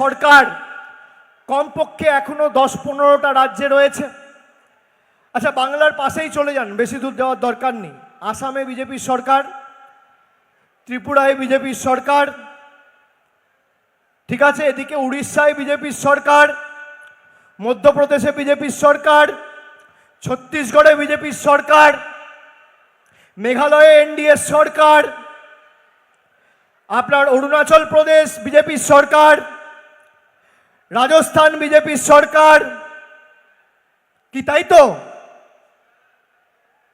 সরকার কমপক্ষে এখনও দশ পনেরোটা রাজ্যে রয়েছে। আচ্ছা বাংলার পাশেই চলে যান, বেশি দূর দেওয়ার দরকার নেই। আসামে বিজেপির সরকার, ত্রিপুরায় বিজেপির সরকার, ঠিক আছে, এদিকে উড়িষ্যায় বিজেপির সরকার, মধ্যপ্রদেশে বিজেপির সরকার, ছত্তিশগড়ে বিজেপির সরকার, মেঘালয়ে এনডিএ সরকার, আপনার অরুণাচল প্রদেশ বিজেপির সরকার রাজস্থান বিজেপির সরকার। কি তাই তো?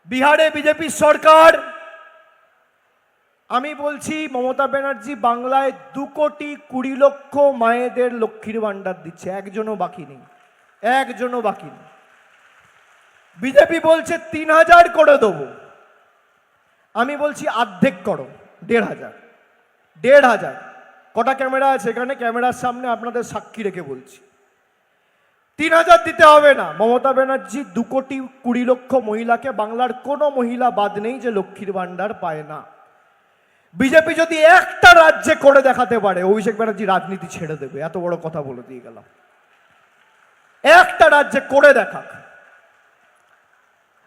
বিহারে বিজেপির সরকার। আমি বলছি, মমতা ব্যানার্জি বাংলায় দু কোটি কুড়ি লক্ষ মায়েদের লক্ষ্মীর ভাণ্ডার দিচ্ছে। একজনও বাকি নেই। একজনও বাকি নেই। বিজেপি বলছে, তিন হাজার করে দেবো। আমি বলছি অর্ধেক করো, দেড় হাজার। দেড় হাজার। কটা ক্যামেরা আছে এখানে? ক্যামেরার সামনে আপনাদের সাক্ষী রেখে বলছি। তিন হাজার দিতে হবে না। মমতা ব্যানার্জি দু কোটি কুড়ি লক্ষ মহিলাকে, বাংলার কোনো মহিলা বাদ নেই যে লক্ষ্মীর ভাণ্ডার পায় না। বিজেপি যদি একটা রাজ্যে করে দেখাতে পারে, অভিষেক ব্যানার্জি রাজনীতি ছেড়ে দেবে। এত বড় কথা বলে দিয়ে গেলাম। একটা রাজ্যে করে দেখাক।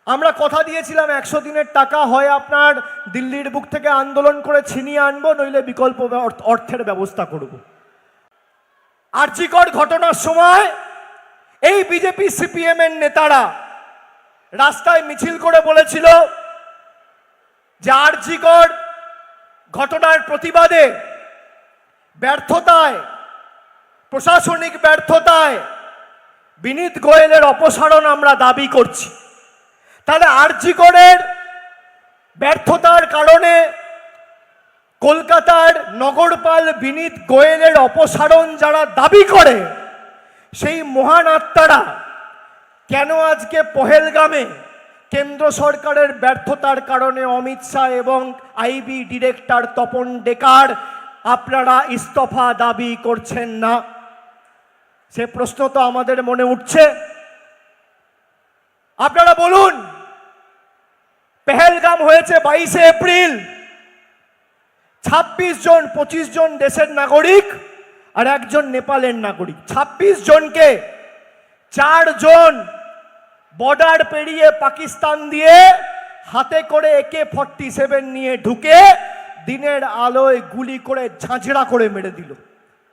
আমরা কথা দিয়েছিলাম, একশো দিনের টাকা হয় আপনার দিল্লির বুক থেকে আন্দোলন করে ছিনিয়ে আনব, নইলে বিকল্প অর্থ- অর্থের ব্যবস্থা করব। আর্চিকর ঘটনার সময় এই বিজেপি সিপিএম এর নেতারা রাস্তায় মিছিল করে বলেছিল যে আর্চিকর ঘটনার প্রতিবাদে ব্যর্থতায়, প্রশাসনিক ব্যর্থতায় বিনীত গোয়েলের অপসারণ আমরা দাবি করছি। তাহলে আরজিকরের ব্যর্থতার কারণে কলকাতার নগরপাল বিনীত গোয়েলের অপসারণ যারা দাবি করে, সেই মহান আত্মারা কেন আজকে পহেলগামে কেন্দ্র সরকারের ব্যর্থতার কারণে অমিত শাহ এবং আইবি ডিরেক্টর তপন ডেকার আপনারা ইস্তফা দাবি করছেন না? সে প্রশ্ন তো আমাদের মনে উঠছে। আপনারা বলুন হয়েছে বাইশে এপ্রিল। ছাব্বিশ জন, পঁচিশ জন দেশের নাগরিক আর একজন নেপালের নাগরিক। ছাব্বিশ জনকে চারজন বর্ডার পেরিয়ে পাকিস্তান দিয়ে হাতে করে একে ফর্টি সেভেন নিয়ে ঢুকে দিনের আলোয় গুলি করে ঝাঁঝরা করে মেরে দিল।